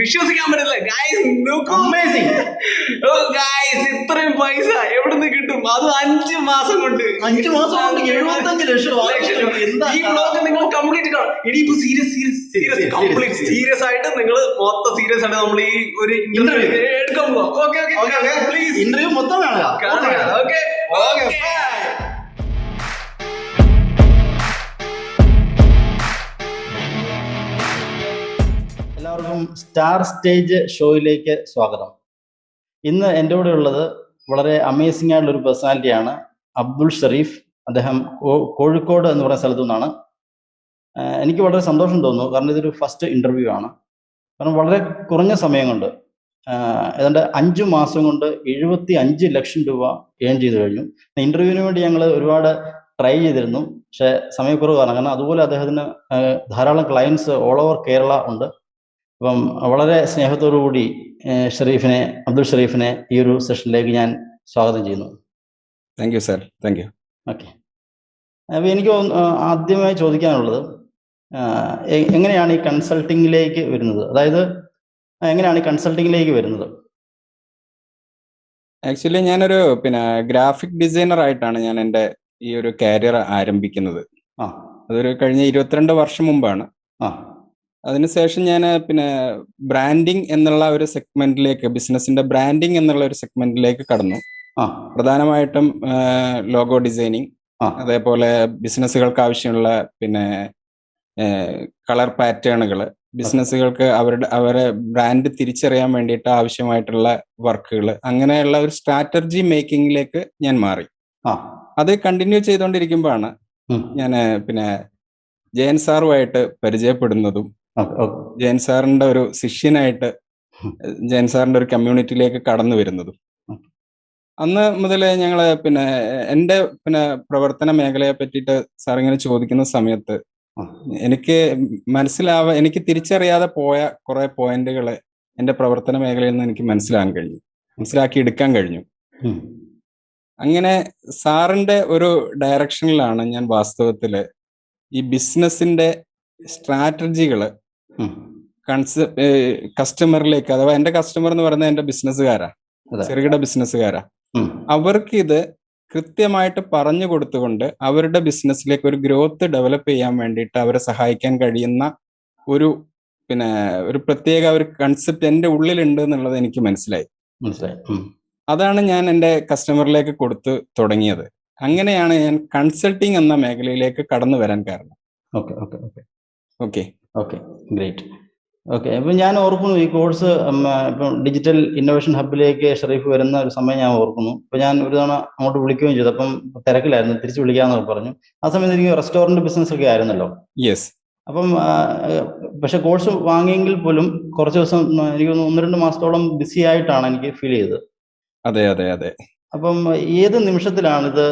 വിശ്വസിക്കാൻ പറ്റില്ല. Guys guys ഇത്രയും പൈസ എവിടുന്ന് കിട്ടും? അത് അഞ്ച് മാസം കൊണ്ട്. അഞ്ചു മാസം കൊണ്ട് എഴുപത്തഞ്ച് ലക്ഷം ഈ ബ്ലോഗ് നിങ്ങൾ കംപ്ലീറ്റ് കാണാം ഇനിയിപ്പോ serious serious serious complete serious ആയിട്ട് നിങ്ങൾ മൊത്തം സീരിയസ് ആണ് നമ്മൾ ഈ ഒരു ഇന്റർവ്യൂ എടുക്കാൻ പോവാം. ഓക്കെ ഓക്കെ പ്ലീസ് ഇന്റർവ്യൂ മൊത്തം കാണുക. ഓക്കെ ഓക്കെ എല്ലാവർക്കും സ്റ്റാർ സ്റ്റേജ് ഷോയിലേക്ക് സ്വാഗതം. ഇന്ന് എന്റെ കൂടെ ഉള്ളത് വളരെ അമേസിംഗ് ആയിട്ടുള്ള ഒരു പേഴ്സണാലിറ്റിയാണ് അബ്ദുൾ ഷെറീഫ് അദ്ദേഹം കോഴിക്കോട് എന്ന് പറയുന്ന സ്ഥലത്തു നിന്നാണ്. എനിക്ക് വളരെ സന്തോഷം തോന്നുന്നു. കാരണം ഇതൊരു ഫസ്റ്റ് ഇന്റർവ്യൂ ആണ്. കാരണം വളരെ കുറഞ്ഞ സമയം കൊണ്ട് ഏതാണ്ട് അഞ്ചു മാസം കൊണ്ട് എഴുപത്തി അഞ്ച് ലക്ഷം രൂപ ഏൺ ചെയ്ത് കഴിഞ്ഞു. ഇന്റർവ്യൂവിന് വേണ്ടി ഞങ്ങൾ ഒരുപാട് ട്രൈ ചെയ്തിരുന്നു. പക്ഷേ സമയക്കുറവ് കാരണം. കാരണം അതുപോലെ അദ്ദേഹത്തിന് ധാരാളം ക്ലയൻസ് ഓൾ ഓവർ കേരള ഉണ്ട്. അപ്പം വളരെ സ്നേഹത്തോടു കൂടി ഷെറീഫിനെ അബ്ദുൾ ഷെറീഫിനെ ഈ ഒരു സെഷനിലേക്ക് ഞാൻ സ്വാഗതം ചെയ്യുന്നു. Thank you sir thank you okay. അപ്പോൾ എനിക്ക് ആദ്യമായി ചോദിക്കാനുള്ളത് എങ്ങനെയാണ് ഈ കൺസൾട്ടിങ്ങിലേക്ക് വരുന്നത്? അതായത് എങ്ങനെയാണ് ഈ കൺസൾട്ടിങ്ങിലേക്ക് വരുന്നത്? ആക്ച്വലി ഞാനൊരു പിന്നെ ഗ്രാഫിക് ഡിസൈനർ ആയിട്ടാണ് ഞാൻ എന്റെ ഈ ഒരു കരിയർ ആരംഭിക്കുന്നത്. ആ. അതൊരു കഴിഞ്ഞ ഇരുപത്തിരണ്ട് വർഷം മുമ്പാണ്. ആ. അതിനുശേഷം ഞാൻ പിന്നെ ബ്രാൻഡിങ് എന്നുള്ള ഒരു സെഗ്മെന്റിലേക്ക് ബിസിനസിന്റെ ബ്രാൻഡിങ് എന്നുള്ള ഒരു സെഗ്മെന്റിലേക്ക് കടന്നു. പ്രധാനമായിട്ടും ലോഗോ ഡിസൈനിങ് അതേപോലെ ബിസിനസ്സുകൾക്ക് ആവശ്യമുള്ള പിന്നെ കളർ പാറ്റേണുകൾ ബിസിനസ്സുകൾക്ക് അവരുടെ അവരെ ബ്രാൻഡ് തിരിച്ചറിയാൻ വേണ്ടിയിട്ട് ആവശ്യമായിട്ടുള്ള വർക്കുകൾ അങ്ങനെയുള്ള ഒരു സ്ട്രാറ്റജി മേക്കിങ്ങിലേക്ക് ഞാൻ മാറി. അത് കണ്ടിന്യൂ ചെയ്തുകൊണ്ടിരിക്കുമ്പോഴാണ്. ഞാൻ പിന്നെ ജയൻ സാറുമായിട്ട് പരിചയപ്പെടുന്നതും ജയൻ സാറിന്റെ ഒരു ശിഷ്യനായിട്ട് ജയൻ സാറിന്റെ ഒരു കമ്മ്യൂണിറ്റിയിലേക്ക് കടന്നു വരുന്നതും അന്ന് മുതൽ ഞങ്ങൾ പിന്നെ എന്റെ പിന്നെ പ്രവർത്തന മേഖലയെ പറ്റിയിട്ട് സാർ ഇങ്ങനെ ചോദിക്കുന്ന സമയത്ത് എനിക്ക് മനസ്സിലാവ എനിക്ക് തിരിച്ചറിയാതെ പോയ കുറെ പോയിന്റുകൾ എന്റെ പ്രവർത്തന മേഖലയിൽ നിന്ന് എനിക്ക് മനസ്സിലാക്കാൻ കഴിഞ്ഞു മനസ്സിലാക്കി എടുക്കാൻ കഴിഞ്ഞു അങ്ങനെ സാറിന്റെ ഒരു ഡയറക്ഷനിലാണ് ഞാൻ വാസ്തവത്തിൽ ഈ ബിസിനസിന്റെ സ്ട്രാറ്റജികൾ ഉം. കൺസ് കസ്റ്റമറിലേക്ക് അഥവാ എന്റെ കസ്റ്റമർ എന്ന് പറയുന്നത് എന്റെ ബിസിനസ്സുകാരാ. ചെറുകിട ബിസിനസ്സുകാരാ. അവർക്ക് ഇത് കൃത്യമായിട്ട് പറഞ്ഞു കൊടുത്തുകൊണ്ട് അവരുടെ ബിസിനസ്സിലേക്ക് ഒരു ഗ്രോത്ത് ഡെവലപ്പ് ചെയ്യാൻ വേണ്ടിയിട്ട് അവരെ സഹായിക്കാൻ കഴിയുന്ന ഒരു പിന്നെ ഒരു പ്രത്യേക ഒരു കൺസെപ്റ്റ് എന്റെ ഉള്ളിലുണ്ട് എന്നുള്ളത് എനിക്ക് മനസ്സിലായി. മനസ്സിലായി. അതാണ് ഞാൻ എന്റെ കസ്റ്റമറിലേക്ക് കൊടുത്തു തുടങ്ങിയത്. അങ്ങനെയാണ് ഞാൻ കൺസൾട്ടിങ് എന്ന മേഖലയിലേക്ക് കടന്നു വരാൻ കാരണം. Okay okay okay. Okay. Okay great okay ഇപ്പം ഞാൻ ഓർക്കുന്നു ഈ കോഴ്സ് ഇപ്പം ഡിജിറ്റൽ ഇന്നോവേഷൻ ഹബിലേക്ക് ഷെറീഫ് വരുന്ന ഒരു സമയം ഞാൻ ഓർക്കുന്നു. അപ്പം ഞാൻ ഒരു തവണ അങ്ങോട്ട് വിളിക്കുകയും ചെയ്തു. അപ്പം തിരക്കിലായിരുന്നു. തിരിച്ച് വിളിക്കാമെന്നൊക്കെ പറഞ്ഞു. ആ സമയത്ത് എനിക്ക് റെസ്റ്റോറന്റ് ബിസിനസ് ഒക്കെ ആയിരുന്നല്ലോ. യെസ് അപ്പം പക്ഷെ കോഴ്സ് വാങ്ങിയെങ്കിൽ പോലും കുറച്ച് ദിവസം എനിക്ക് ഒന്ന് രണ്ട് മാസത്തോളം ബിസി ആയിട്ടാണ് എനിക്ക് ഫീൽ ചെയ്തത്. അതെ അതെ അതെ. അപ്പം ഏത് നിമിഷത്തിലാണിത്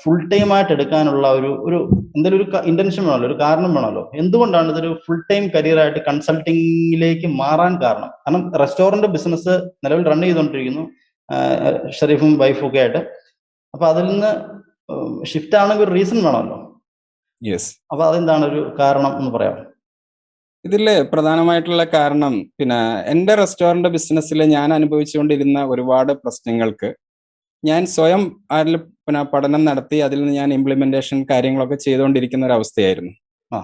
ഫുൾ ടൈം ആയിട്ട് എടുക്കാനുള്ള ഒരു ഒരു എന്തെങ്കിലും ഒരു ഇന്റൻഷൻ വേണമല്ലോ ഒരു കാരണം വേണമല്ലോ? എന്തുകൊണ്ടാണ് ഇതൊരു ഫുൾ ടൈം കരിയർ ആയിട്ട് കൺസൾട്ടിങ്ങിലേക്ക് മാറാൻ കാരണം? കാരണം റെസ്റ്റോറന്റ് ബിസിനസ് നിലവിൽ റൺ ചെയ്തുകൊണ്ടിരിക്കുന്നു ഷെരീഫും വൈഫും ഒക്കെ ആയിട്ട്. അപ്പൊ അതിൽ നിന്ന് ഷിഫ്റ്റ് ആണെങ്കിൽ ഒരു റീസൺ വേണമല്ലോ? യെസ് അപ്പൊ അതെന്താണ് ഒരു കാരണം എന്ന് പറയാം? ഇതിൽ പ്രധാനമായിട്ടുള്ള കാരണം പിന്നെ എന്റെ റെസ്റ്റോറന്റ് ബിസിനസ്സിൽ ഞാൻ അനുഭവിച്ചുകൊണ്ടിരുന്ന ഒരുപാട് പ്രശ്നങ്ങൾക്ക് ഞാൻ സ്വയം അതിൽ പിന്നെ പഠനം നടത്തി അതിൽ നിന്ന് ഞാൻ ഇംപ്ലിമെന്റേഷൻ കാര്യങ്ങളൊക്കെ ചെയ്തുകൊണ്ടിരിക്കുന്ന ഒരു അവസ്ഥയായിരുന്നു. ആ.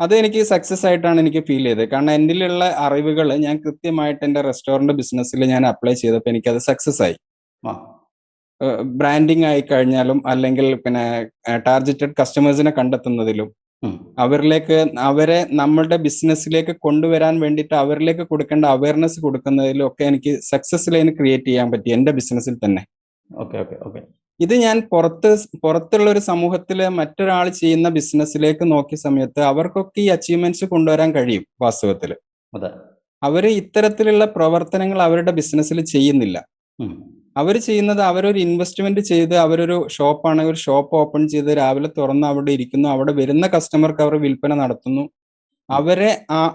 അത് എനിക്ക് സക്സസ് ആയിട്ടാണ് എനിക്ക് ഫീൽ ചെയ്തത്. കാരണം എന്നിലുള്ള അറിവുകൾ ഞാൻ കൃത്യമായിട്ട് എന്റെ റെസ്റ്റോറന്റ് ബിസിനസ്സിൽ ഞാൻ അപ്ലൈ ചെയ്തപ്പോൾ എനിക്കത് സക്സസ് ആയി. ബ്രാൻഡിങ് ആയി കഴിഞ്ഞാലും അല്ലെങ്കിൽ പിന്നെ ടാർഗറ്റഡ് കസ്റ്റമേഴ്സിനെ കണ്ടെത്തുന്നതിലും അവരിലേക്ക് അവരെ നമ്മളുടെ ബിസിനസ്സിലേക്ക് കൊണ്ടുവരാൻ വേണ്ടിയിട്ട് അവരിലേക്ക് കൊടുക്കേണ്ട അവയർനെസ് കൊടുക്കുന്നതിലും ഒക്കെ എനിക്ക് സക്സസ് ലൈൻ ക്രിയേറ്റ് ചെയ്യാൻ പറ്റി എന്റെ ബിസിനസ്സിൽ തന്നെ. Okay okay okay. ഇത് ഞാൻ പുറത്ത് പുറത്തുള്ള ഒരു സമൂഹത്തിലെ മറ്റൊരാൾ ചെയ്യുന്ന ബിസിനസ്സിലേക്ക് നോക്കിയ സമയത്ത് അവർക്കൊക്കെ ഈ അച്ചീവ്മെന്റ്സ് കൊണ്ടുവരാൻ കഴിയും വാസ്തവത്തിൽ അതെ. അവർ ഇത്തരത്തിലുള്ള പ്രവർത്തനങ്ങൾ അവരുടെ ബിസിനസ്സിൽ ചെയ്യുന്നില്ല. അവർ ചെയ്യുന്നത് അവരൊരു ഇൻവെസ്റ്റ്മെന്റ് ചെയ്ത് അവരൊരു ഷോപ്പാണെങ്കിൽ ഒരു ഷോപ്പ് ഓപ്പൺ ചെയ്ത് രാവിലെ തുറന്ന് അവിടെ ഇരിക്കുന്നു അവിടെ വരുന്ന കസ്റ്റമർക്ക് അവർ വിൽപ്പന നടത്തുന്നു. അവരെ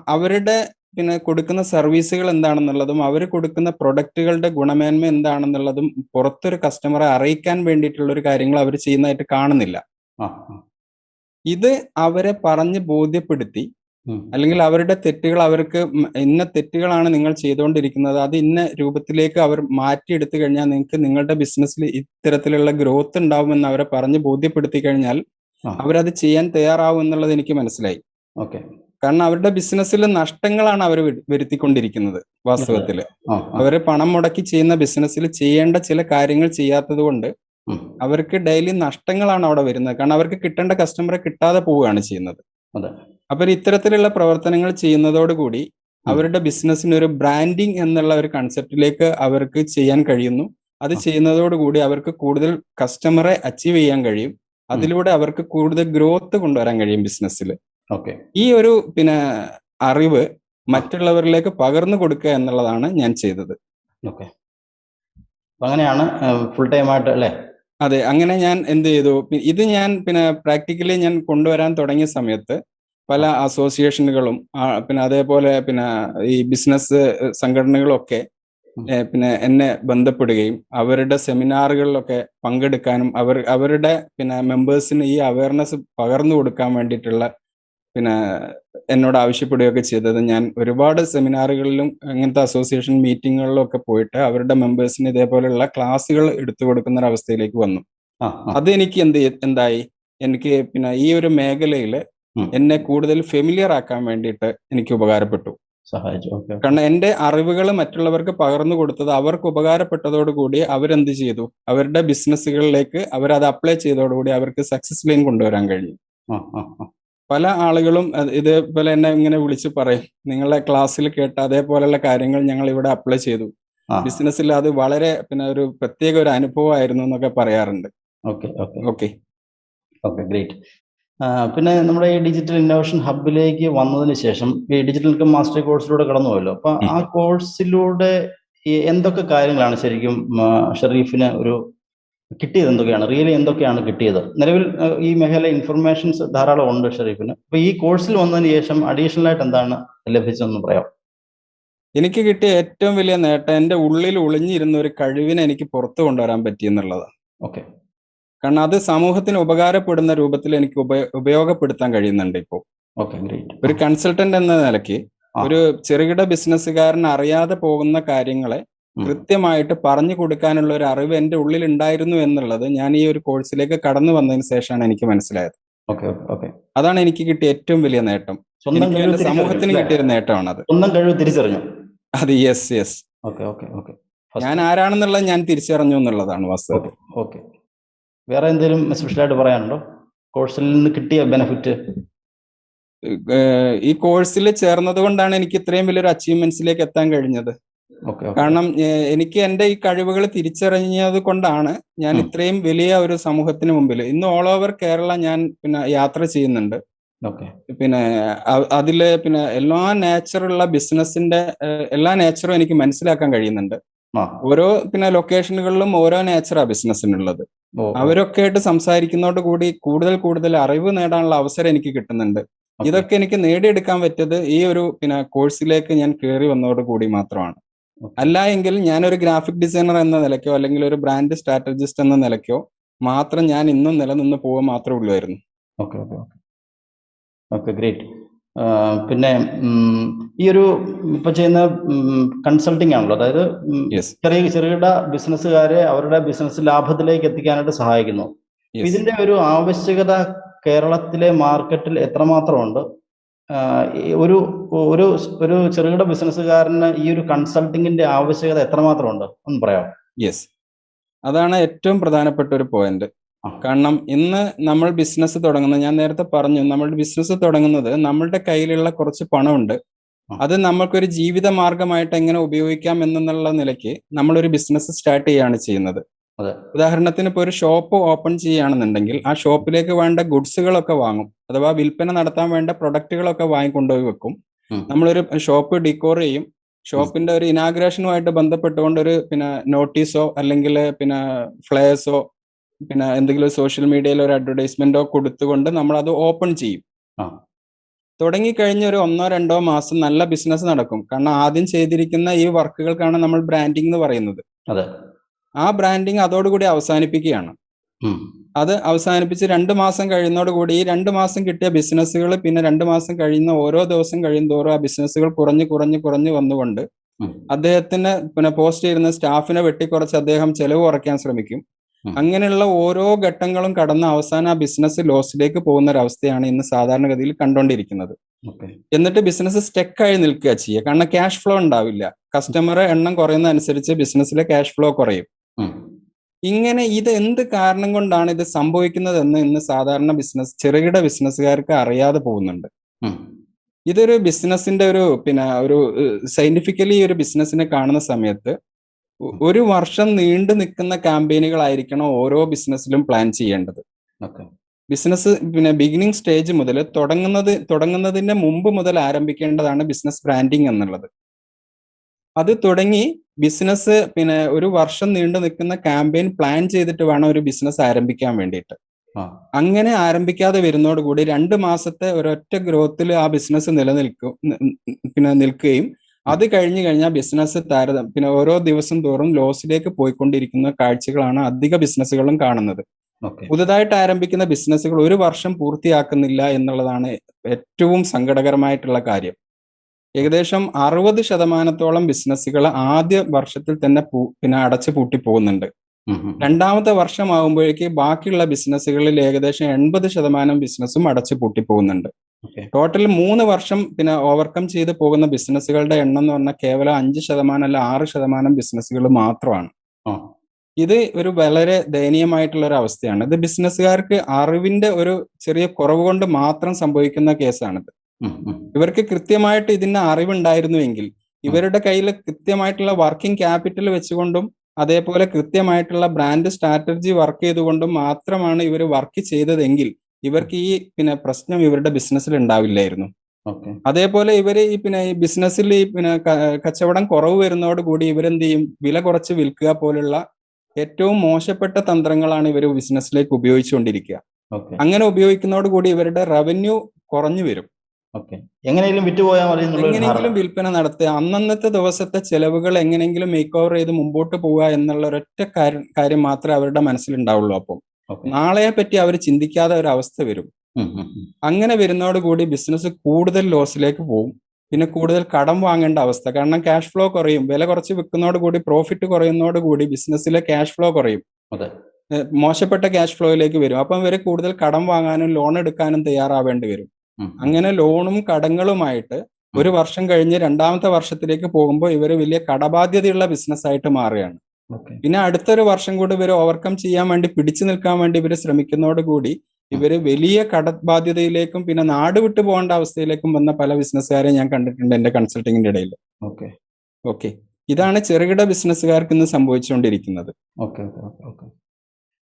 അവരുടെ പിന്നെ കൊടുക്കുന്ന സർവീസുകൾ എന്താണെന്നുള്ളതും അവർ കൊടുക്കുന്ന പ്രൊഡക്റ്റുകളുടെ ഗുണമേന്മ എന്താണെന്നുള്ളതും പുറത്തൊരു കസ്റ്റമറെ അറിയിക്കാൻ വേണ്ടിയിട്ടുള്ള ഒരു കാര്യങ്ങൾ അവർ ചെയ്യുന്നതായിട്ട് കാണുന്നില്ല. ഇത് അവരെ പറഞ്ഞ് ബോധ്യപ്പെടുത്തി അല്ലെങ്കിൽ അവരുടെ തെറ്റുകൾ അവർക്ക് ഇന്ന തെറ്റുകളാണ് നിങ്ങൾ ചെയ്തുകൊണ്ടിരിക്കുന്നത് അത് ഇന്ന രൂപത്തിലേക്ക് അവർ മാറ്റിയെടുത്തു കഴിഞ്ഞാൽ നിങ്ങൾക്ക് നിങ്ങളുടെ ബിസിനസ്സിൽ ഇത്തരത്തിലുള്ള ഗ്രോത്ത് ഉണ്ടാവുമെന്ന് അവരെ പറഞ്ഞ് ബോധ്യപ്പെടുത്തി കഴിഞ്ഞാൽ. അവരത് ചെയ്യാൻ തയ്യാറാവും എന്നുള്ളത് എനിക്ക് മനസ്സിലായി ഓക്കെ കാരണം അവരുടെ ബിസിനസ്സിൽ നഷ്ടങ്ങളാണ് അവർ വരുത്തിക്കൊണ്ടിരിക്കുന്നത് വാസ്തവത്തിൽ. അവർ പണം മുടക്കി ചെയ്യുന്ന ബിസിനസ്സിൽ ചെയ്യേണ്ട ചില കാര്യങ്ങൾ ചെയ്യാത്തത് കൊണ്ട് അവർക്ക് ഡെയിലി നഷ്ടങ്ങളാണ് അവിടെ വരുന്നത്. കാരണം അവർക്ക് കിട്ടേണ്ട കസ്റ്റമറെ കിട്ടാതെ പോവുകയാണ് ചെയ്യുന്നത്. അപ്പൊ ഇത്തരത്തിലുള്ള പ്രവർത്തനങ്ങൾ ചെയ്യുന്നതോടുകൂടി അവരുടെ ബിസിനസ്സിന് ഒരു ബ്രാൻഡിങ് എന്നുള്ള ഒരു കൺസെപ്റ്റിലേക്ക് അവർക്ക് ചെയ്യാൻ കഴിയുന്നു. അത്. ചെയ്യുന്നതോടുകൂടി അവർക്ക് കൂടുതൽ കസ്റ്റമറെ അച്ചീവ് ചെയ്യാൻ കഴിയും. അതിലൂടെ അവർക്ക് കൂടുതൽ ഗ്രോത്ത് കൊണ്ടുവരാൻ കഴിയും ബിസിനസ്സിൽ ഓക്കെ. ഈ ഒരു പിന്നെ അറിവ് മറ്റുള്ളവരിലേക്ക് പകർന്നു കൊടുക്കുക എന്നുള്ളതാണ് ഞാൻ ചെയ്തത്. ഓക്കെ. അങ്ങനെയാണ് ഫുൾ ടൈം ആയിട്ട് അല്ലേ? അതെ അങ്ങനെ ഞാൻ എന്ത് ചെയ്തു? ഇത് ഞാൻ പിന്നെ പ്രാക്ടിക്കലി ഞാൻ കൊണ്ടുവരാൻ തുടങ്ങിയ സമയത്ത് പല അസോസിയേഷനുകളും പിന്നെ അതേപോലെ പിന്നെ ഈ ബിസിനസ് സംഘടനകളൊക്കെ. പിന്നെ എന്നെ ബന്ധപ്പെടുകയും അവരുടെ സെമിനാറുകളിലൊക്കെ പങ്കെടുക്കാനും അവർ അവരുടെ പിന്നെ മെമ്പേഴ്സിന് ഈ അവയർനെസ് പകർന്നു കൊടുക്കാൻ വേണ്ടിയിട്ടുള്ള പിന്നെ എന്നോട് ആവശ്യപ്പെടുകയൊക്കെ ചെയ്തത്. ഞാൻ ഒരുപാട് സെമിനാറുകളിലും അങ്ങനത്തെ അസോസിയേഷൻ മീറ്റിങ്ങുകളിലും ഒക്കെ പോയിട്ട് അവരുടെ മെമ്പേഴ്സിന് ഇതേപോലെയുള്ള ക്ലാസ്സുകൾ എടുത്തു കൊടുക്കുന്ന ഒരു അവസ്ഥയിലേക്ക് വന്നു. അത് എനിക്ക് എന്ത് എന്തായി? എനിക്ക് പിന്നെ ഈ ഒരു മേഖലയിൽ എന്നെ കൂടുതൽ ഫെമിലിയർ ആക്കാൻ വേണ്ടിയിട്ട് എനിക്ക് ഉപകാരപ്പെട്ടു. സഹായിച്ചു. കാരണം എന്റെ അറിവുകൾ മറ്റുള്ളവർക്ക് പകർന്നു കൊടുത്തത് അവർക്ക് ഉപകാരപ്പെട്ടതോടുകൂടി അവരെന്ത് ചെയ്തു? അവരുടെ ബിസിനസ്സുകളിലേക്ക് അവരത് അപ്ലൈ ചെയ്തതോടുകൂടി അവർക്ക് സക്സസ്ഫുള്ളിയും കൊണ്ടുവരാൻ കഴിഞ്ഞു. പല ആളുകളും ഇതേപോലെ എന്നെ ഇങ്ങനെ വിളിച്ച് പറയും. നിങ്ങളുടെ ക്ലാസ്സിൽ കേട്ട അതേപോലെയുള്ള കാര്യങ്ങൾ ഞങ്ങൾ ഇവിടെ അപ്ലൈ ചെയ്തു. ബിസിനസ്സിൽ അത് വളരെ പിന്നെ ഒരു പ്രത്യേക ഒരു അനുഭവമായിരുന്നു എന്നൊക്കെ പറയാറുണ്ട്. Okay okay. Okay. Okay great. പിന്നെ നമ്മുടെ ഈ ഡിജിറ്റൽ ഇന്നോവേഷൻ ഹബിലേക്ക് വന്നതിന് ശേഷം ഈ ഡിജിറ്റൽ ഇൻകം മാസ്റ്റർ കോഴ്സിലൂടെ കടന്നു പോയല്ലോ അപ്പൊ. ആ കോഴ്സിലൂടെ എന്തൊക്കെ കാര്യങ്ങളാണ് ശരിക്കും ഷെറീഫിന് ഒരു കിട്ടിയത് എന്തൊക്കെയാണ്? റിയലി എന്തൊക്കെയാണ് കിട്ടിയത്? നിലവിൽ ഈ മേഖല ഇൻഫർമേഷൻസ് ധാരാളം ഉണ്ട് ഷെറീഫിന് അപ്പൊ ഈ കോഴ്സിൽ വന്നതിന് ശേഷം അഡീഷണൽ ആയിട്ട് എന്താണ് ലഭിച്ചതെന്ന് പറയാം എനിക്ക് കിട്ടിയ ഏറ്റവും വലിയ നേട്ടം എന്റെ ഉള്ളിൽ ഒളിഞ്ഞിരുന്ന ഒരു കഴിവിനെ എനിക്ക് പുറത്തു കൊണ്ടുവരാൻ പറ്റി എന്നുള്ളതാണ് ഓക്കെ കാരണം അത് സമൂഹത്തിന് ഉപകാരപ്പെടുന്ന രൂപത്തിൽ എനിക്ക് ഉപയോഗപ്പെടുത്താൻ കഴിയുന്നുണ്ട് ഇപ്പോൾ. ഒരു കൺസൾട്ടന്റ് എന്ന നിലയ്ക്ക്. ഒരു ചെറുകിട ബിസിനസ്സുകാരൻ അറിയാതെ പോകുന്ന കാര്യങ്ങളെ. കൃത്യമായിട്ട് പറഞ്ഞു കൊടുക്കാനുള്ള ഒരു അറിവ് എന്റെ ഉള്ളിൽ ഉണ്ടായിരുന്നു എന്നുള്ളത് ഞാൻ ഈ ഒരു കോഴ്സിലേക്ക് കടന്നു വന്നതിന് ശേഷമാണ് എനിക്ക് മനസ്സിലായത്. ഓക്കെ ഓക്കെ അതാണ് എനിക്ക് കിട്ടിയ ഏറ്റവും വലിയ നേട്ടം. സ്വന്തം സമൂഹത്തിന് കിട്ടിയ ഒരു നേട്ടമാണ് അത് സ്വന്തം കഴിവ് തിരിച്ചറിഞ്ഞു. അത് yes yes okay okay okay. ഞാൻ ആരാണെന്നുള്ളത് ഞാൻ തിരിച്ചറിഞ്ഞു എന്നുള്ളതാണ് വസ്തു ഓക്കെ വേറെ എന്തെങ്കിലും സ്പെഷ്യലായിട്ട് പറയാനുണ്ടോ? കോഴ്സിൽ നിന്ന് കിട്ടിയ ബെനിഫിറ്റ് ഈ കോഴ്സിൽ ചേർന്നത് കൊണ്ടാണ് എനിക്ക് ഇത്രയും വലിയൊരു അച്ചീവ്മെന്റ്സിലേക്ക് എത്താൻ കഴിഞ്ഞത്. കാരണം എനിക്ക് എന്റെ ഈ കഴിവുകൾ തിരിച്ചറിഞ്ഞത് കൊണ്ടാണ് ഞാൻ ഇത്രയും വലിയ ഒരു സമൂഹത്തിന് മുമ്പിൽ ഇന്ന് ഓൾ ഓവർ കേരള ഞാൻ പിന്നെ യാത്ര ചെയ്യുന്നുണ്ട്. പിന്നെ അതിൽ പിന്നെ എല്ലാ നേച്ചറുള്ള ബിസിനസിന്റെ എല്ലാ നേച്ചറും എനിക്ക് മനസ്സിലാക്കാൻ കഴിയുന്നുണ്ട്. ഓരോ പിന്നെ ലൊക്കേഷനുകളിലും ഓരോ നേച്ചറാ ബിസിനസ്സിനുള്ളത് അവരൊക്കെ ആയിട്ട് സംസാരിക്കുന്നതോട് കൂടി കൂടുതൽ കൂടുതൽ അറിവ് നേടാനുള്ള അവസരം എനിക്ക് കിട്ടുന്നുണ്ട്. ഇതൊക്കെ എനിക്ക് നേടിയെടുക്കാൻ പറ്റിയത് ഈ ഒരു പിന്നെ കോഴ്സിലേക്ക് ഞാൻ കയറി വന്നതോട് കൂടി മാത്രമാണ്. അല്ല എങ്കിൽ ഞാനൊരു ഗ്രാഫിക് ഡിസൈനർ എന്ന നിലയ്ക്കോ അല്ലെങ്കിൽ ഒരു ബ്രാൻഡ് സ്ട്രാറ്റജിസ്റ്റ് എന്ന നിലയ്ക്കോ മാത്രം ഞാൻ ഇന്നും നിലനിന്ന് പോവുക മാത്രമേ ഉള്ളുമായിരുന്നു okay okay okay. Okay great പിന്നെ ഈ ഒരു ഇപ്പൊ ചെയ്യുന്ന കൺസൾട്ടിംഗ് ആണല്ലോ. അതായത് ചെറിയ ചെറുകിട ബിസിനസ്സുകാരെ അവരുടെ ബിസിനസ് ലാഭത്തിലേക്ക് എത്തിക്കാനായിട്ട് സഹായിക്കുന്നു. ഇതിന്റെ ഒരു ആവശ്യകത കേരളത്തിലെ മാർക്കറ്റിൽ എത്രമാത്രമുണ്ട്? ഒരു ഒരു ഒരു ചെറുകിട ബിസിനസ്സുകാരന് ഈ ഒരു കൺസൾട്ടിങ്ങിന്റെ ആവശ്യകത എത്രമാത്രം ഉണ്ട് ഒന്ന് പറയാം യെസ് അതാണ് ഏറ്റവും പ്രധാനപ്പെട്ട ഒരു പോയിന്റ് കാരണം ഇന്ന് നമ്മൾ ബിസിനസ് തുടങ്ങുന്നത് ഞാൻ നേരത്തെ പറഞ്ഞു നമ്മളുടെ ബിസിനസ് തുടങ്ങുന്നത് നമ്മളുടെ കയ്യിലുള്ള കുറച്ച് പണമുണ്ട്. അത് നമ്മൾക്കൊരു ജീവിത മാർഗമായിട്ട് എങ്ങനെ ഉപയോഗിക്കാം എന്നുള്ള നിലയ്ക്ക് നമ്മളൊരു ബിസിനസ് സ്റ്റാർട്ട് ചെയ്യുകയാണ് ചെയ്യുന്നത്. അതെ. ഉദാഹരണത്തിന് ഇപ്പോൾ ഒരു ഷോപ്പ് ഓപ്പൺ ചെയ്യുകയാണെന്നുണ്ടെങ്കിൽ ആ ഷോപ്പിലേക്ക് വേണ്ട ഗുഡ്സുകളൊക്കെ വാങ്ങും. അഥവാ വിൽപ്പന നടത്താൻ വേണ്ട പ്രൊഡക്റ്റുകളൊക്കെ വാങ്ങിക്കൊണ്ടുപോയി വെക്കും. നമ്മളൊരു ഷോപ്പ് ഡിക്കോർ ചെയ്യും. ഷോപ്പിന്റെ ഒരു ഇനാഗ്രേഷനുമായിട്ട് ബന്ധപ്പെട്ടുകൊണ്ട് ഒരു പിന്നെ നോട്ടീസോ അല്ലെങ്കിൽ പിന്നെ ഫ്ലയേഴ്സോ പിന്നെ എന്തെങ്കിലും സോഷ്യൽ മീഡിയയിൽ ഒരു അഡ്വർടൈസ്മെന്റോ കൊടുത്തുകൊണ്ട് നമ്മൾ അത് ഓപ്പൺ ചെയ്യും. ആ. തുടങ്ങിക്കഴിഞ്ഞ ഒരു ഒന്നോ രണ്ടോ മാസം നല്ല ബിസിനസ് നടക്കും. കാരണം ആദ്യം ചെയ്തിരിക്കുന്ന ഈ വർക്കുകൾക്കാണ് നമ്മൾ ബ്രാൻഡിംഗ് എന്ന് പറയുന്നത്. ആ ബ്രാൻഡിങ് അതോടുകൂടി അവസാനിപ്പിക്കുകയാണ്. അത് അവസാനിപ്പിച്ച് രണ്ട് മാസം കഴിയുന്നതോടുകൂടി ഈ രണ്ട് മാസം കിട്ടിയ ബിസിനസ്സുകൾ പിന്നെ രണ്ട് മാസം കഴിയുന്ന ഓരോ ദിവസം കഴിയുന്തോറും ആ ബിസിനസ്സുകൾ കുറഞ്ഞു കുറഞ്ഞ് കുറഞ്ഞു വന്നുകൊണ്ട് അദ്ദേഹത്തിന് പിന്നെ പോസ്റ്റ് ചെയ്യുന്ന സ്റ്റാഫിനെ വെട്ടിക്കുറച്ച് അദ്ദേഹം ചെലവ് കുറയ്ക്കാൻ ശ്രമിക്കും. അങ്ങനെയുള്ള ഓരോ ഘട്ടങ്ങളും കടന്ന അവസാനം ആ ബിസിനസ് ലോസിലേക്ക് പോകുന്ന ഒരു അവസ്ഥയാണ് ഇന്ന് സാധാരണഗതിയിൽ കണ്ടുകൊണ്ടിരിക്കുന്നത് എന്നിട്ട് ബിസിനസ് സ്റ്റെക്കായി നിൽക്കുക ചെയ്യുക കാരണം ക്യാഷ് ഫ്ലോ ഉണ്ടാവില്ല. കസ്റ്റമർ എണ്ണം കുറയുന്ന അനുസരിച്ച് ബിസിനസ്സിലെ ക്യാഷ് ഫ്ലോ കുറയും. ഇങ്ങനെ ഇത് എന്ത് കാരണം കൊണ്ടാണ് ഇത് സംഭവിക്കുന്നത് എന്ന് ഇന്ന് സാധാരണ ബിസിനസ് ചെറുകിട ബിസിനസ്സുകാർക്ക് അറിയാതെ പോകുന്നുണ്ട്. ഇതൊരു ബിസിനസിന്റെ ഒരു പിന്നെ ഒരു സയന്റിഫിക്കലി ഒരു ബിസിനസ്സിനെ കാണുന്ന സമയത്ത് ഒരു വർഷം നീണ്ടു നിൽക്കുന്ന ക്യാമ്പയിനുകളായിരിക്കണം ഓരോ ബിസിനസ്സിലും പ്ലാൻ ചെയ്യേണ്ടത്. ബിസിനസ് പിന്നെ ബിഗിനിങ് സ്റ്റേജ് മുതൽ തുടങ്ങുന്നത് തുടങ്ങുന്നതിന്റെ മുമ്പ് മുതൽ ആരംഭിക്കേണ്ടതാണ് ബിസിനസ് ബ്രാൻഡിങ് എന്നുള്ളത്. അത് തുടങ്ങി ബിസിനസ് പിന്നെ ഒരു വർഷം നീണ്ടു നിൽക്കുന്ന ക്യാമ്പയിൻ പ്ലാൻ ചെയ്തിട്ട് വേണം ഒരു ബിസിനസ് ആരംഭിക്കാൻ വേണ്ടിയിട്ട്. അങ്ങനെ ആരംഭിക്കാതെ വരുന്നതോടുകൂടി രണ്ട് മാസത്തെ ഒരൊറ്റ ഗ്രോത്തിൽ ആ ബിസിനസ് നിലനിൽക്കും പിന്നെ നിൽക്കുകയും അത് കഴിഞ്ഞു കഴിഞ്ഞാൽ ബിസിനസ് താരതം പിന്നെ ഓരോ ദിവസം തോറും ലോസിലേക്ക് പോയിക്കൊണ്ടിരിക്കുന്ന കാഴ്ചകളാണ് അധിക ബിസിനസ്സുകളും കാണുന്നത്. പുതുതായിട്ട് ആരംഭിക്കുന്ന ബിസിനസ്സുകൾ ഒരു വർഷം പൂർത്തിയാക്കുന്നില്ല എന്നുള്ളതാണ് ഏറ്റവും സങ്കടകരമായിട്ടുള്ള കാര്യം. ഏകദേശം അറുപത് ശതമാനത്തോളം ബിസിനസ്സുകൾ ആദ്യ വർഷത്തിൽ തന്നെ പിന്നെ അടച്ചു പൂട്ടി പോകുന്നുണ്ട്. രണ്ടാമത്തെ വർഷമാകുമ്പോഴേക്ക് ബാക്കിയുള്ള ബിസിനസ്സുകളിൽ ഏകദേശം എൺപത് ശതമാനം ബിസിനസ്സും അടച്ചു പൂട്ടി പോകുന്നുണ്ട്. ടോട്ടൽ മൂന്ന് വർഷം പിന്നെ ഓവർകം ചെയ്ത് പോകുന്ന ബിസിനസ്സുകളുടെ എണ്ണം എന്ന് പറഞ്ഞാൽ കേവലം അഞ്ച് ശതമാനം അല്ല ആറ് ശതമാനം ബിസിനസ്സുകൾ മാത്രമാണ്. ഇത് ഒരു വളരെ ദയനീയമായിട്ടുള്ള ഒരു അവസ്ഥയാണ്. ഇത് ബിസിനസ്സുകാർക്ക് അറിവിന്റെ ഒരു ചെറിയ കുറവ് കൊണ്ട് മാത്രം സംഭവിക്കുന്ന കേസാണിത്. ഇവർക്ക് കൃത്യമായിട്ട് ഇതിന് അറിവുണ്ടായിരുന്നുവെങ്കിൽ ഇവരുടെ കയ്യിൽ കൃത്യമായിട്ടുള്ള വർക്കിംഗ് ക്യാപിറ്റൽ വെച്ചുകൊണ്ടും അതേപോലെ കൃത്യമായിട്ടുള്ള ബ്രാൻഡ് സ്ട്രാറ്റജി വർക്ക് ചെയ്തുകൊണ്ടും മാത്രമാണ് ഇവർ വർക്ക് ചെയ്തതെങ്കിൽ ഇവർക്ക് ഈ പിന്നെ പ്രശ്നം ഇവരുടെ ബിസിനസ്സിൽ ഉണ്ടാവില്ലായിരുന്നു. അതേപോലെ ഇവർ ഈ പിന്നെ ഈ ബിസിനസ്സിൽ ഈ പിന്നെ കച്ചവടം കുറവ് വരുന്നതോട് കൂടി ഇവരെന്ത് ചെയ്യും? വില കുറച്ച് വിൽക്കുക പോലുള്ള ഏറ്റവും മോശപ്പെട്ട തന്ത്രങ്ങളാണ് ഇവർ ബിസിനസ്സിലേക്ക് ഉപയോഗിച്ചുകൊണ്ടിരിക്കുക. അങ്ങനെ ഉപയോഗിക്കുന്നതോട് കൂടി ഇവരുടെ റവന്യൂ കുറഞ്ഞു വരും. എങ്ങനെയെങ്കിലും വിറ്റുപോയാൽ മതി എങ്ങനെയെങ്കിലും. വിൽപ്പന നടത്തുക. അന്നന്നത്തെ ദിവസത്തെ ചെലവുകൾ എങ്ങനെയെങ്കിലും മേക്ക് ഓവർ ചെയ്ത് മുമ്പോട്ട് പോവുക എന്നുള്ള ഒരൊറ്റ കാര്യം കാര്യം മാത്രമേ അവരുടെ മനസ്സിലുണ്ടാവുള്ളൂ അപ്പം. നാളെയെ പറ്റി അവർ ചിന്തിക്കാതെ ഒരു അവസ്ഥ വരും. അങ്ങനെ വരുന്നതോട് കൂടി ബിസിനസ് കൂടുതൽ ലോസിലേക്ക് പോകും പിന്നെ കൂടുതൽ കടം വാങ്ങേണ്ട അവസ്ഥ. കാരണം ക്യാഷ് ഫ്ലോ കുറയും. വില കുറച്ച് വിൽക്കുന്നതോട് കൂടി പ്രോഫിറ്റ് കുറയുന്നതോട് കൂടി ബിസിനസ്സിലെ ക്യാഷ് ഫ്ലോ കുറയും. മോശപ്പെട്ട ക്യാഷ് ഫ്ലോയിലേക്ക് വരും. അപ്പം ഇവർ കൂടുതൽ കടം വാങ്ങാനും ലോൺ എടുക്കാനും തയ്യാറാവേണ്ടി വരും. അങ്ങനെ ലോണും കടങ്ങളുമായിട്ട് ഒരു വർഷം കഴിഞ്ഞ് രണ്ടാമത്തെ വർഷത്തിലേക്ക് പോകുമ്പോൾ ഇവർ വലിയ കടബാധ്യതയുള്ള ബിസിനസ് ആയിട്ട് മാറുകയാണ്. പിന്നെ അടുത്തൊരു വർഷം കൂടി ഇവർ ഓവർകം ചെയ്യാൻ വേണ്ടി പിടിച്ചു നിൽക്കാൻ വേണ്ടി ഇവർ ശ്രമിക്കുന്നതോടുകൂടി ഇവർ വലിയ കടബാധ്യതയിലേക്കും പിന്നെ നാട് വിട്ടു പോകേണ്ട അവസ്ഥയിലേക്കും വന്ന പല ബിസിനസ്സുകാരെ ഞാൻ കണ്ടിട്ടുണ്ട് എന്റെ കൺസൾട്ടിങ്ങിന്റെ ഇടയിൽ. ഓക്കെ. ഓക്കെ. ഇതാണ് ചെറുകിട ബിസിനസ്സുകാർക്ക് ഇന്ന് സംഭവിച്ചുകൊണ്ടിരിക്കുന്നത്. ഓക്കെ ഓക്കെ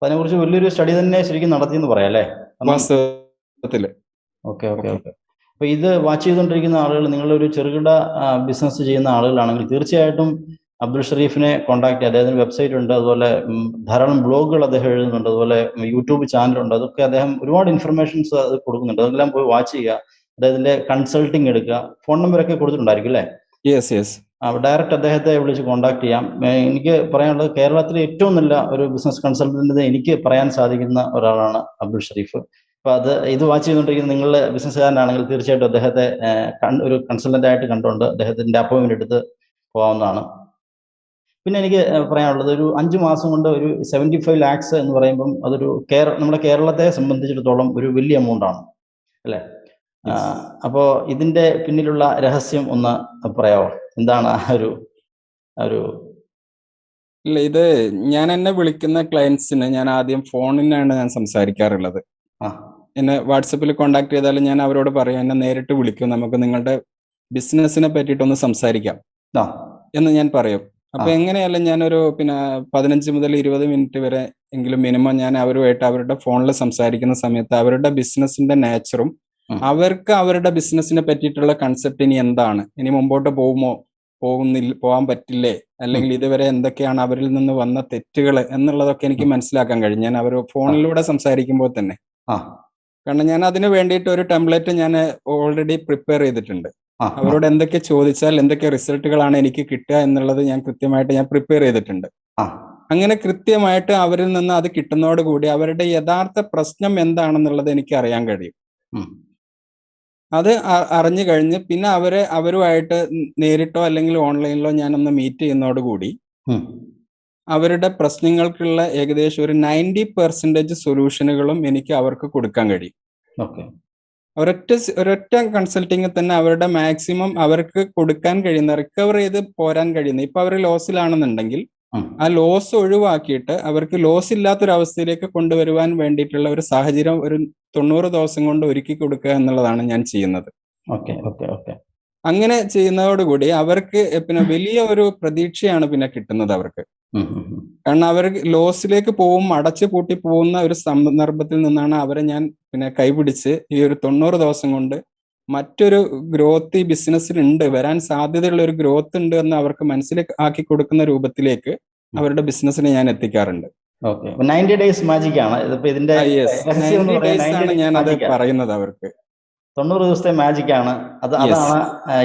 അതിനെക്കുറിച്ച് വലിയൊരു സ്റ്റഡി തന്നെ ശരിക്കും നടത്തിയെന്ന് പറയാം അല്ലേ? വാസ്തവത്തിൽ. Okay okay okay. അപ്പൊ ഇത് വാച്ച് ചെയ്തുകൊണ്ടിരിക്കുന്ന ആളുകൾ നിങ്ങളൊരു ചെറുകിട ബിസിനസ് ചെയ്യുന്ന ആളുകളാണെങ്കിൽ തീർച്ചയായിട്ടും അബ്ദുൾ ഷരീഫിനെ കോൺടാക്ട് ചെയ്യുക. അദ്ദേഹത്തിന് വെബ്സൈറ്റ് ഉണ്ട്. അതുപോലെ ധാരാളം ബ്ലോഗുകൾ അദ്ദേഹം എഴുതുന്നുണ്ട്. അതുപോലെ യൂട്യൂബ് ചാനലുണ്ട് അതൊക്കെ അദ്ദേഹം ഒരുപാട് ഇൻഫർമേഷൻസ് അത് കൊടുക്കുന്നുണ്ട്. അതെല്ലാം പോയി വാച്ച് ചെയ്യുക. അദ്ദേഹത്തിന്റെ കൺസൾട്ടിങ് എടുക്കുക. ഫോൺ നമ്പറൊക്കെ കൊടുത്തിട്ടുണ്ടായിരിക്കും അല്ലേ? യെസ് യെസ് ഡയറക്റ്റ് അദ്ദേഹത്തെ വിളിച്ച് കോൺടാക്ട് ചെയ്യാം. എനിക്ക് പറയാനുള്ളത് കേരളത്തിലെ ഏറ്റവും നല്ല ഒരു ബിസിനസ് കൺസൾട്ടന്റ് എനിക്ക് പറയാൻ സാധിക്കുന്ന ഒരാളാണ് അബ്ദുൾ ഷരീഫ്. അപ്പൊ അത് ഇത് വാച്ച് ചെയ്തുകൊണ്ടിരിക്കുന്ന നിങ്ങളുടെ ബിസിനസ്സുകാരനാണെങ്കിൽ തീർച്ചയായിട്ടും അദ്ദേഹത്തെ ഒരു കൺസൾട്ടന്റ് ആയിട്ട് കണ്ടുകൊണ്ട് അദ്ദേഹത്തിന്റെ അപ്പോയിന്റ് എടുത്ത് പോകാവുന്നതാണ്. പിന്നെ എനിക്ക് പറയാനുള്ളത് ഒരു അഞ്ച് മാസം കൊണ്ട് ഒരു സെവന്റി ഫൈവ് ലാക്സ് എന്ന് പറയുമ്പം അതൊരു കേര നമ്മുടെ കേരളത്തെ സംബന്ധിച്ചിടത്തോളം ഒരു വലിയ എമൗണ്ട് ആണ്. അല്ലേ? അപ്പോൾ അപ്പോ ഇതിന്റെ പിന്നിലുള്ള രഹസ്യം ഒന്ന് പറയാവോ? എന്താണ് ആ ഒരു ഒരു ഇല്ല ഇത് ഞാൻ എന്നെ വിളിക്കുന്ന ക്ലയൻസിന് ഞാൻ ആദ്യം ഫോണിനാണ് ഞാൻ സംസാരിക്കാറുള്ളത്. ആ. എന്നെ വാട്സപ്പിൽ കോൺടാക്ട് ചെയ്താലും ഞാൻ അവരോട് പറയും. എന്നെ നേരിട്ട് വിളിക്കും. നമുക്ക് നിങ്ങളുടെ ബിസിനസ്സിനെ പറ്റിയിട്ടൊന്ന് സംസാരിക്കാം. എന്ന് ഞാൻ പറയും. അപ്പൊ. എങ്ങനെയല്ല ഞാനൊരു പിന്നെ പതിനഞ്ച് മുതൽ ഇരുപത് മിനിറ്റ് വരെ എങ്കിലും മിനിമം ഞാൻ അവരുമായിട്ട് അവരുടെ ഫോണിൽ സംസാരിക്കുന്ന സമയത്ത് അവരുടെ ബിസിനസിന്റെ നേച്ചറും അവർക്ക് അവരുടെ ബിസിനസിനെ പറ്റിയിട്ടുള്ള കൺസെപ്റ്റ് ഇനി എന്താണ്? ഇനി മുമ്പോട്ട് പോകുമോ? പോകുന്നില്ല പോകാൻ പറ്റില്ലേ? അല്ലെങ്കിൽ ഇതുവരെ എന്തൊക്കെയാണ് അവരിൽ നിന്ന് വന്ന തെറ്റുകൾ എന്നുള്ളതൊക്കെ എനിക്ക് മനസ്സിലാക്കാൻ കഴിയും. ഞാൻ അവർ ഫോണിലൂടെ സംസാരിക്കുമ്പോൾ തന്നെ. കാരണം ഞാൻ അതിന് വേണ്ടിയിട്ട് ഒരു ടെംപ്ലേറ്റ് ഞാൻ ഓൾറെഡി പ്രിപ്പയർ ചെയ്തിട്ടുണ്ട്. അവരോട് എന്തൊക്കെ ചോദിച്ചാൽ എന്തൊക്കെ റിസൾട്ടുകളാണ് എനിക്ക് കിട്ടുക എന്നുള്ളത് ഞാൻ കൃത്യമായിട്ട് ഞാൻ പ്രിപ്പയർ ചെയ്തിട്ടുണ്ട്. അങ്ങനെ കൃത്യമായിട്ട് അവരിൽ നിന്ന് അത് കിട്ടുന്നതോടുകൂടി അവരുടെ യഥാർത്ഥ പ്രശ്നം എന്താണെന്നുള്ളത് എനിക്ക് അറിയാൻ കഴിയും. അത് അറിഞ്ഞു കഴിഞ്ഞ് പിന്നെ അവരെ അവരുമായിട്ട് നേരിട്ടോ അല്ലെങ്കിൽ ഓൺലൈനിലോ ഞാനൊന്ന് മീറ്റ് ചെയ്യുന്നതോടുകൂടി. അവരുടെ പ്രശ്നങ്ങൾക്കുള്ള ഏകദേശം ഒരു നയന്റി പെർസെന്റേജ് സൊല്യൂഷനുകളും എനിക്ക് അവർക്ക് കൊടുക്കാൻ കഴിയും ഒരൊറ്റ ഒരൊറ്റ കൺസൾട്ടിങ്ങിൽ തന്നെ അവരുടെ മാക്സിമം അവർക്ക് കൊടുക്കാൻ കഴിയുന്ന റിക്കവർ ചെയ്ത് പോരാൻ കഴിയുന്ന ഇപ്പൊ അവർ ലോസിലാണെന്നുണ്ടെങ്കിൽ. ആ ലോസ് ഒഴിവാക്കിയിട്ട് അവർക്ക് ലോസ് ഇല്ലാത്തൊരു അവസ്ഥയിലേക്ക് കൊണ്ടുവരുവാൻ വേണ്ടിയിട്ടുള്ള ഒരു സാഹചര്യം ഒരു തൊണ്ണൂറ് ദിവസം കൊണ്ട് ഒരുക്കി കൊടുക്കുക എന്നുള്ളതാണ് ഞാൻ ചെയ്യുന്നത് അങ്ങനെ ചെയ്യുന്നതോടുകൂടി അവർക്ക് പിന്നെ വലിയ ഒരു പ്രതീക്ഷയാണ് പിന്നെ കിട്ടുന്നത് അവർക്ക്. കാരണം അവർ ലോസിലേക്ക് പോവും അടച്ചു പൂട്ടി പോകുന്ന ഒരു സന്ദർഭത്തിൽ നിന്നാണ് അവരെ ഞാൻ പിന്നെ കൈപിടിച്ച് ഈ ഒരു തൊണ്ണൂറ് ദിവസം കൊണ്ട് മറ്റൊരു ഗ്രോത്ത് ഈ ബിസിനസ്സിൽ ഉണ്ട് വരാൻ സാധ്യതയുള്ള ഒരു ഗ്രോത്ത് ഉണ്ട് എന്ന് അവർക്ക് മനസ്സിലാക്കി കൊടുക്കുന്ന രൂപത്തിലേക്ക് അവരുടെ ബിസിനസ്സിനെ ഞാൻ എത്തിക്കാറുണ്ട്. ഓക്കെ. നയന്റി ഡേയ്സ് മാജിക് ആണ്. ഇതിന്റെ 90 90 ഞാൻ അത് പറയുന്നത് അവർക്ക്. തൊണ്ണൂറ് ദിവസത്തെ മാജിക് ആണ്. അത് അതാണ്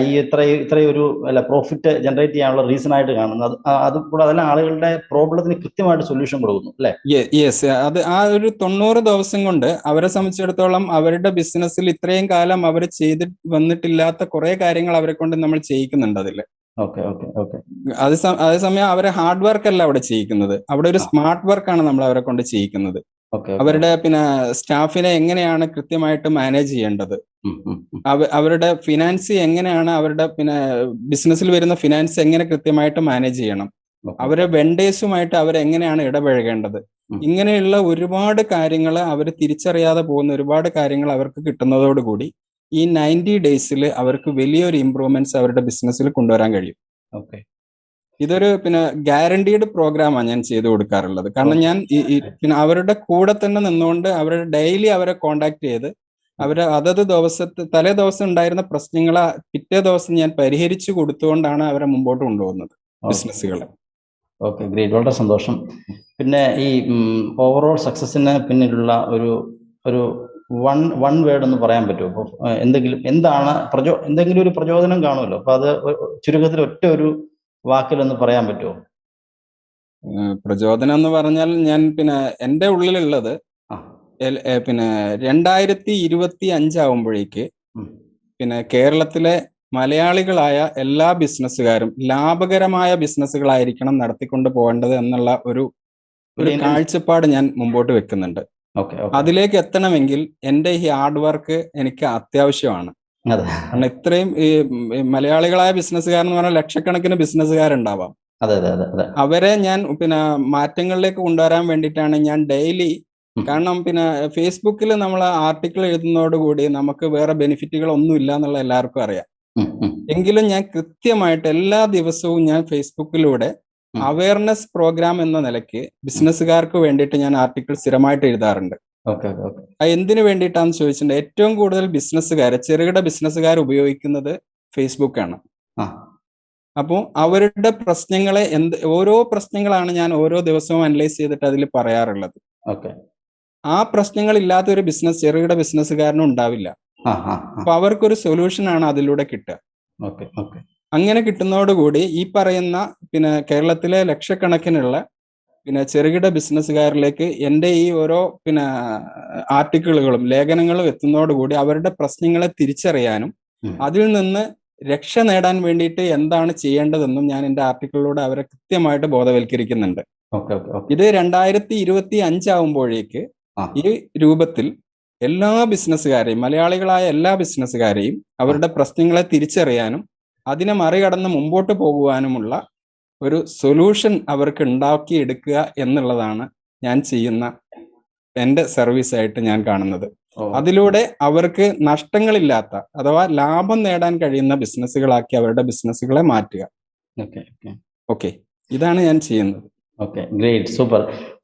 ഈ ഇത്ര ഇത്രയും ഒരു അല്ല പ്രോഫിറ്റ് ജനറേറ്റ് ചെയ്യാനുള്ള റീസൺ ആയിട്ട് കാണുന്നത്. അത് കൂടാതെ ആളുകളുടെ പ്രോബ്ലത്തിന് കൃത്യമായിട്ട് സൊല്യൂഷൻ കൊടുക്കുന്നു അല്ലെ? യെസ് അത് ആ ഒരു തൊണ്ണൂറ് ദിവസം കൊണ്ട് അവരെ സംബന്ധിച്ചിടത്തോളം അവരുടെ ബിസിനസ്സിൽ ഇത്രയും കാലം അവർ ചെയ്ത് വന്നിട്ടില്ലാത്ത കുറെ കാര്യങ്ങൾ അവരെ കൊണ്ട് നമ്മൾ ചെയ്യിക്കുന്നുണ്ട് അതിൽ. ഓക്കെ ഓക്കെ ഓക്കെ അതേ അതേസമയം അവരെ ഹാർഡ് വർക്ക് അല്ല അവിടെ ചെയ്യിക്കുന്നത്. അവിടെ ഒരു സ്മാർട്ട് വർക്കാണ് നമ്മൾ അവരെ കൊണ്ട് ചെയ്യിക്കുന്നത്. അവരുടെ പിന്നെ സ്റ്റാഫിനെ എങ്ങനെയാണ് കൃത്യമായിട്ട് മാനേജ് ചെയ്യേണ്ടത്? അവരുടെ ഫിനാൻസ് എങ്ങനെയാണ് അവരുടെ പിന്നെ ബിസിനസ്സിൽ വരുന്ന ഫിനാൻസ് എങ്ങനെ കൃത്യമായിട്ട് മാനേജ് ചെയ്യണം? അവരെ വെണ്ടേഴ്സുമായിട്ട് അവരെങ്ങനെയാണ് ഇടപഴകേണ്ടത്? ഇങ്ങനെയുള്ള ഒരുപാട് കാര്യങ്ങൾ അവർ തിരിച്ചറിയാതെ പോകുന്ന ഒരുപാട് കാര്യങ്ങൾ അവർക്ക് കിട്ടുന്നതോടുകൂടി ഈ നയന്റി ഡേയ്സിൽ അവർക്ക് വലിയൊരു ഇമ്പ്രൂവ്മെന്റ്സ് അവരുടെ ബിസിനസ്സിൽ കൊണ്ടുവരാൻ കഴിയും. ഓക്കെ. ഇതൊരു പിന്നെ ഗ്യാരണ്ടീഡ് പ്രോഗ്രാമാണ് ഞാൻ ചെയ്തു കൊടുക്കാറുള്ളത്. കാരണം ഞാൻ പിന്നെ അവരുടെ കൂടെ തന്നെ നിന്നുകൊണ്ട് അവരുടെ ഡെയിലി അവരെ കോണ്ടാക്ട് ചെയ്ത് അവരെ അതത് ദിവസത്തെ തലേ ദിവസം ഉണ്ടായിരുന്ന പ്രശ്നങ്ങളെ പിറ്റേ ദിവസം ഞാൻ പരിഹരിച്ചു കൊടുത്തുകൊണ്ടാണ് അവരെ മുമ്പോട്ട് കൊണ്ടുപോകുന്നത് ബിസിനസ്സുകളെ. ഓക്കെ ഗ്രേറ്റ് വളരെ സന്തോഷം. പിന്നെ ഈ ഓവറോൾ സക്സസിന് പിന്നിലുള്ള ഒരു ഒരു വൺ വൺ വേർഡ് എന്ന് പറയാൻ പറ്റുമോ? അപ്പോൾ എന്തെങ്കിലും എന്താണ് പ്രചോ എന്തെങ്കിലും ഒരു പ്രചോദനം കാണുമല്ലോ? അപ്പോൾ അത് ചുരുക്കത്തിൽ ഒറ്റ ഒരു വാക്കിലൊന്ന് പറയാൻ പറ്റുമോ പ്രചോദനം എന്ന് പറഞ്ഞാൽ ഞാൻ പിന്നെ എന്റെ ഉള്ളിലുള്ളത് പിന്നെ രണ്ടായിരത്തി ഇരുപത്തി അഞ്ചാവുമ്പോഴേക്ക് പിന്നെ കേരളത്തിലെ മലയാളികളായ എല്ലാ ബിസിനസ്സുകാരും ലാഭകരമായ ബിസിനസ്സുകളായിരിക്കണം നടത്തിക്കൊണ്ട് പോകേണ്ടത് എന്നുള്ള ഒരു ഒരു കാഴ്ചപ്പാട് ഞാൻ മുമ്പോട്ട് വെക്കുന്നുണ്ട്. അതിലേക്ക് എത്തണമെങ്കിൽ എന്റെ ഈ ഹാർഡ് വർക്ക് എനിക്ക് അത്യാവശ്യമാണ്. അതെ കാരണം ഇത്രയും ഈ മലയാളികളായ ബിസിനസ്സുകാരൻ എന്ന് പറഞ്ഞാൽ ലക്ഷക്കണക്കിന് ബിസിനസ്സുകാരുണ്ടാവാം. അതെ അതെ അതെ അതെ. അവരെ ഞാൻ പിന്നെ മാറ്റങ്ങളിലേക്ക് കൊണ്ടുവരാൻ വേണ്ടിയിട്ടാണ് ഞാൻ ഡെയിലി കാരണം പിന്നെ ഫേസ്ബുക്കിൽ നമ്മൾ ആർട്ടിക്കിൾ എഴുതുന്നതോടുകൂടി നമുക്ക് വേറെ ബെനിഫിറ്റുകൾ ഒന്നും ഇല്ല എന്നുള്ള എല്ലാവർക്കും അറിയാം. എങ്കിലും ഞാൻ കൃത്യമായിട്ട് എല്ലാ ദിവസവും ഞാൻ ഫേസ്ബുക്കിലൂടെ. അവയർനെസ് പ്രോഗ്രാം എന്ന നിലയ്ക്ക് ബിസിനസ്സുകാർക്ക് വേണ്ടിയിട്ട് ഞാൻ ആർട്ടിക്കിൾ സ്ഥിരമായിട്ട് എഴുതാറുണ്ട്. Okay okay okay. എന്തിനു വേണ്ടിയിട്ടാന്ന് ചോദിച്ചിട്ടുണ്ട്? ഏറ്റവും കൂടുതൽ ബിസിനസ്സുകാർ ചെറുകിട ബിസിനസ്സുകാർ ഉപയോഗിക്കുന്നത് ഫേസ്ബുക്ക് ആണ്. അപ്പോൾ അവരുടെ പ്രശ്നങ്ങളെ എന്ത് ഓരോ പ്രശ്നങ്ങളാണ് ഞാൻ ഓരോ ദിവസവും അനലൈസ് ചെയ്തിട്ട് അതിൽ പറയാറുള്ളത്. ഓക്കെ. ആ പ്രശ്നങ്ങൾ ഇല്ലാത്ത ഒരു ബിസിനസ് ചെറുകിട ബിസിനസ്സുകാരനും ഉണ്ടാവില്ല. അപ്പൊ അവർക്കൊരു സൊല്യൂഷൻ ആണ് അതിലൂടെ കിട്ടുക. Okay okay. അങ്ങനെ കിട്ടുന്നതോടുകൂടി ഈ പറയുന്ന പിന്നെ കേരളത്തിലെ ലക്ഷക്കണക്കിനുള്ള പിന്നെ ചെറുകിട ബിസിനസ്സുകാരിലേക്ക് എന്റെ ഈ ഓരോ പിന്നെ ആർട്ടിക്കിളുകളും ലേഖനങ്ങളും എത്തുന്നതോടുകൂടി അവരുടെ പ്രശ്നങ്ങളെ തിരിച്ചറിയാനും അതിൽ നിന്ന് രക്ഷ നേടാൻ വേണ്ടിയിട്ട് എന്താണ് ചെയ്യേണ്ടതെന്നും ഞാൻ എന്റെ ആർട്ടിക്കിളിലൂടെ അവരെ കൃത്യമായിട്ട് ബോധവൽക്കരിക്കുന്നുണ്ട്. ഇത് രണ്ടായിരത്തി ഇരുപത്തി അഞ്ചാവുമ്പോഴേക്ക് ഈ രൂപത്തിൽ എല്ലാ ബിസിനസ്സുകാരെയും മലയാളികളായ എല്ലാ ബിസിനസ്സുകാരെയും അവരുടെ പ്രശ്നങ്ങളെ തിരിച്ചറിയാനും അതിനെ മറികടന്ന് മുമ്പോട്ട് പോകുവാനുമുള്ള ഒരു സൊല്യൂഷൻ അവർക്ക് ഉണ്ടാക്കിയെടുക്കുക എന്നുള്ളതാണ് ഞാൻ ചെയ്യുന്ന എന്റെ സർവീസ് ആയിട്ട് ഞാൻ കാണുന്നത്. അതിലൂടെ അവർക്ക് നഷ്ടങ്ങളില്ലാത്ത അഥവാ ലാഭം നേടാൻ കഴിയുന്ന ബിസിനസ്സുകളാക്കി അവരുടെ ബിസിനസ്സുകളെ മാറ്റുക. ഓക്കെ ഇതാണ് ഞാൻ ചെയ്യുന്നത്. ഓക്കെ ഗ്രേറ്റ് സൂപ്പർ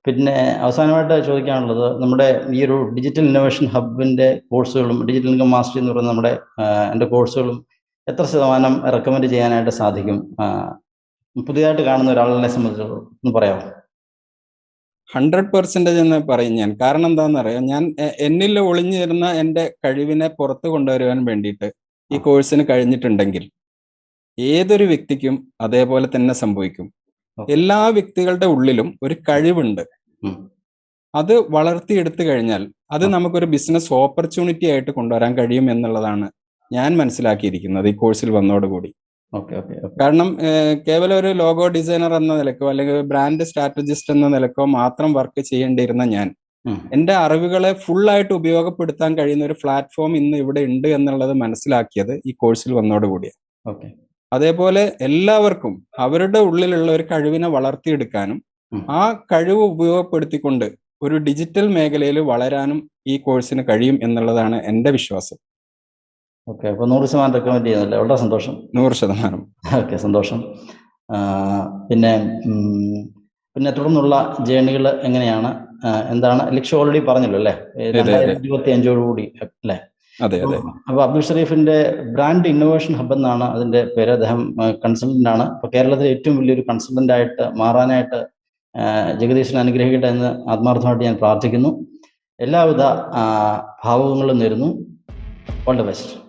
പിന്നെ അവസാനമായിട്ട് ചോദിക്കാനുള്ളത് നമ്മുടെ ഈ ഒരു ഡിജിറ്റൽ ഇന്നോവേഷൻ ഹബിന്റെ കോഴ്സുകളും ഡിജിറ്റൽ ഇൻകം മാസ്റ്ററി എന്ന് പറയുന്ന നമ്മുടെ എന്റെ കോഴ്സുകളും എത്ര ശതമാനം റെക്കമെൻഡ് ചെയ്യാനായിട്ട് സാധിക്കും? പുതിയതായിട്ട് കാണുന്ന ഒരാളിനെ സംബന്ധിച്ചോളം പറയാമോ? ഹൺഡ്രഡ് പെർസെന്റേജ് എന്ന് പറയും ഞാൻ. കാരണം എന്താണെന്ന് അറിയാം ഞാൻ എന്നിൽ ഒളിഞ്ഞിരുന്ന എന്റെ കഴിവിനെ പുറത്തു കൊണ്ടുവരുവാൻ വേണ്ടിയിട്ട് ഈ കോഴ്സിന് കഴിഞ്ഞിട്ടുണ്ടെങ്കിൽ ഏതൊരു വ്യക്തിക്കും അതേപോലെ തന്നെ സംഭവിക്കും. എല്ലാ വ്യക്തികളുടെ ഉള്ളിലും ഒരു കഴിവുണ്ട്. അത് വളർത്തിയെടുത്തു കഴിഞ്ഞാൽ അത് നമുക്കൊരു ബിസിനസ് ഓപ്പർച്യൂണിറ്റി ആയിട്ട് കൊണ്ടുവരാൻ കഴിയും എന്നുള്ളതാണ് ഞാൻ മനസ്സിലാക്കിയിരിക്കുന്നത് ഈ കോഴ്സിൽ ഓക്കെ കാരണം കേവലം ഒരു ലോഗോ ഡിസൈനർ എന്ന നിലക്കോ അല്ലെങ്കിൽ ബ്രാൻഡ് സ്ട്രാറ്റജിസ്റ്റ് എന്ന നിലക്കോ മാത്രം വർക്ക് ചെയ്യേണ്ടിയിരുന്ന ഞാൻ. എന്റെ അറിവുകളെ ഫുൾ ആയിട്ട് ഉപയോഗപ്പെടുത്താൻ കഴിയുന്ന ഒരു പ്ലാറ്റ്ഫോം ഇന്ന് ഇവിടെ ഉണ്ട് എന്നുള്ളത് മനസ്സിലാക്കിയത് ഈ കോഴ്സിൽ വന്നോടുകൂടിയാണ് ഓക്കെ. അതേപോലെ എല്ലാവർക്കും അവരുടെ ഉള്ളിലുള്ള ഒരു കഴിവിനെ വളർത്തിയെടുക്കാനും ആ കഴിവ് ഉപയോഗപ്പെടുത്തിക്കൊണ്ട് ഒരു ഡിജിറ്റൽ മേഖലയിൽ വളരാനും ഈ കോഴ്സിന് കഴിയും എന്നുള്ളതാണ് എന്റെ വിശ്വാസം. ഓക്കെ അപ്പോൾ നൂറ് ശതമാനം റെക്കമെൻഡ് ചെയ്യുന്നല്ലേ വളരെ സന്തോഷം. നൂറ് ശതമാനം. ഓക്കെ സന്തോഷം. പിന്നെ പിന്നെ തുടർന്നുള്ള ജേണികൾ എങ്ങനെയാണ്? എന്താണ്? ലക്ഷ്യം ഓൾറെഡി പറഞ്ഞല്ലോ അല്ലേ? ഇരുപത്തി അഞ്ചോടുകൂടി അല്ലേ? അതെ അതെ. അപ്പോൾ അബ്ദുൾ ഷരീഫിന്റെ ബ്രാൻഡ് ഇന്നോവേഷൻ ഹബ് എന്നാണ് അതിന്റെ പേര്. അദ്ദേഹം കൺസൾട്ടന്റ് ആണ്. അപ്പൊ കേരളത്തിലെ ഏറ്റവും വലിയൊരു കൺസൾട്ടന്റ് ആയിട്ട് മാറാനായിട്ട് ജഗദീശൻ അനുഗ്രഹിക്കട്ടെ എന്ന് ആത്മാർത്ഥമായിട്ട് ഞാൻ പ്രാർത്ഥിക്കുന്നു. എല്ലാവിധ ഭാവങ്ങളും നേരുന്നു. All the best